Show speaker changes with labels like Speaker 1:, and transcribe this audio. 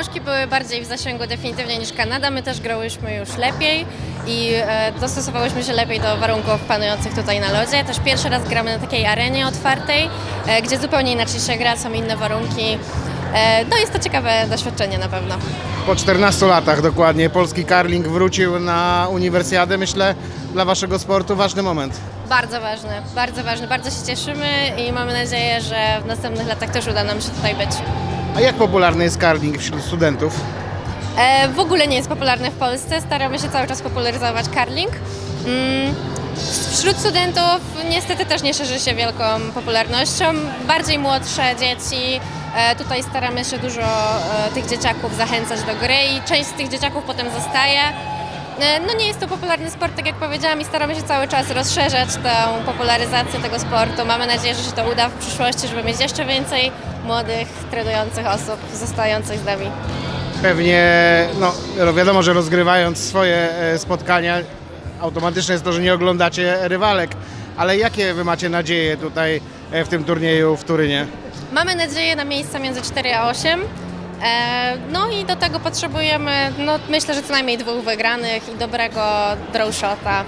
Speaker 1: Włoszki były bardziej w zasięgu definitywnie niż Kanada. My też grałyśmy już lepiej i e, dostosowałyśmy się lepiej do warunków panujących tutaj na lodzie. Też pierwszy raz gramy na takiej arenie otwartej, e, gdzie zupełnie inaczej się gra, są inne warunki. E, no jest to ciekawe doświadczenie na pewno.
Speaker 2: Po 14 latach dokładnie polski karling wrócił na uniwersjadę. Myślę, dla waszego sportu ważny moment.
Speaker 1: Bardzo ważny, bardzo ważny. Bardzo się cieszymy i mamy nadzieję, że w następnych latach też uda nam się tutaj być.
Speaker 2: A jak popularny jest karling wśród studentów?
Speaker 1: E, w ogóle nie jest popularny w Polsce. Staramy się cały czas popularyzować karling. Mm, Wśród studentów niestety też nie szerzy się wielką popularnością. Bardziej młodsze dzieci. E, tutaj staramy się dużo e, tych dzieciaków zachęcać do gry i część z tych dzieciaków potem zostaje. E, No nie jest to popularny sport, tak jak powiedziałam, i staramy się cały czas rozszerzać tę popularyzację tego sportu. Mamy nadzieję, że się to uda w przyszłości, żeby mieć jeszcze więcej młodych, trenujących osób zostających z nami.
Speaker 2: Pewnie, no wiadomo, że rozgrywając swoje e, spotkania, automatyczne jest to, że nie oglądacie rywalek. Ale jakie wy macie nadzieje tutaj e, w tym turnieju w Turynie?
Speaker 1: Mamy nadzieję na miejsca między 4 a 8. E, No i do tego potrzebujemy, no myślę, że co najmniej dwóch wygranych i dobrego draw shota.